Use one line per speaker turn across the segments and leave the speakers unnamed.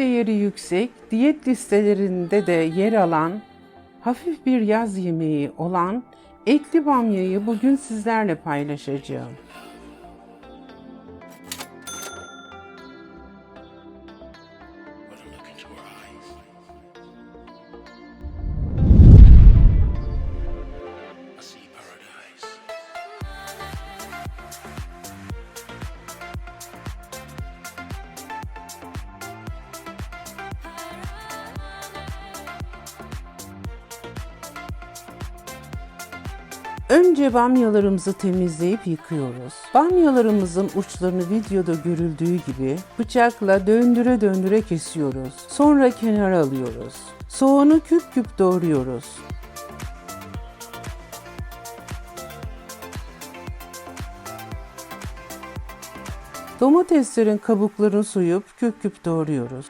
değeri yüksek, diyet listelerinde de yer alan, hafif bir yaz yemeği olan etli bamyayı bugün sizlerle paylaşacağım. Önce bamyalarımızı temizleyip yıkıyoruz. Bamyalarımızın uçlarını videoda görüldüğü gibi bıçakla döndüre döndüre kesiyoruz. Sonra kenara alıyoruz. Soğanı küp küp doğruyoruz. Domateslerin kabuklarını soyup küp küp doğruyoruz.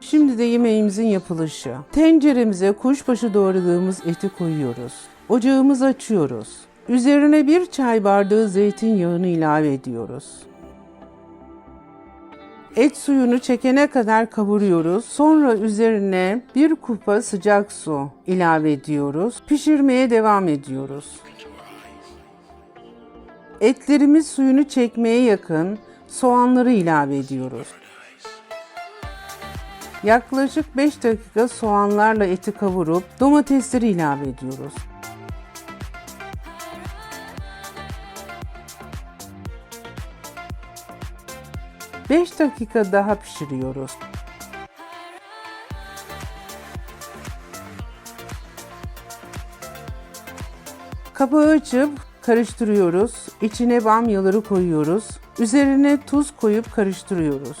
Şimdi de yemeğimizin yapılışı. Tenceremize kuşbaşı doğradığımız eti koyuyoruz. Ocağımızı açıyoruz. Üzerine bir çay bardağı zeytinyağını ilave ediyoruz. Et suyunu çekene kadar kavuruyoruz. Sonra üzerine bir kupa sıcak su ilave ediyoruz. Pişirmeye devam ediyoruz. Etlerimiz suyunu çekmeye yakın soğanları ilave ediyoruz. Yaklaşık 5 dakika soğanlarla eti kavurup domatesleri ilave ediyoruz. Beş dakika daha pişiriyoruz. Kapağı açıp karıştırıyoruz. İçine bamyaları koyuyoruz. Üzerine tuz koyup karıştırıyoruz.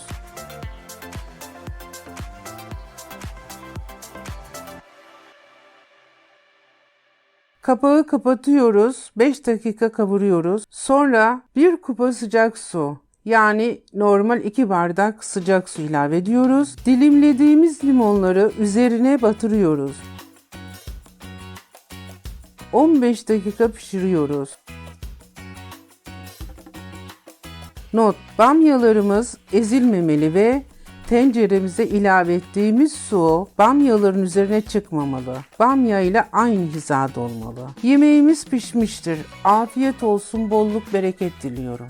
Kapağı kapatıyoruz. 5 dakika kavuruyoruz. Sonra bir kupa sıcak su yani normal 2 bardak sıcak su ilave ediyoruz. Dilimlediğimiz limonları üzerine batırıyoruz. 15 dakika pişiriyoruz. Not: Bamyalarımız ezilmemeli ve tenceremize ilave ettiğimiz su bamyaların üzerine çıkmamalı. Bamya ile aynı hizada olmalı. Yemeğimiz pişmiştir. Afiyet olsun, bolluk bereket diliyorum.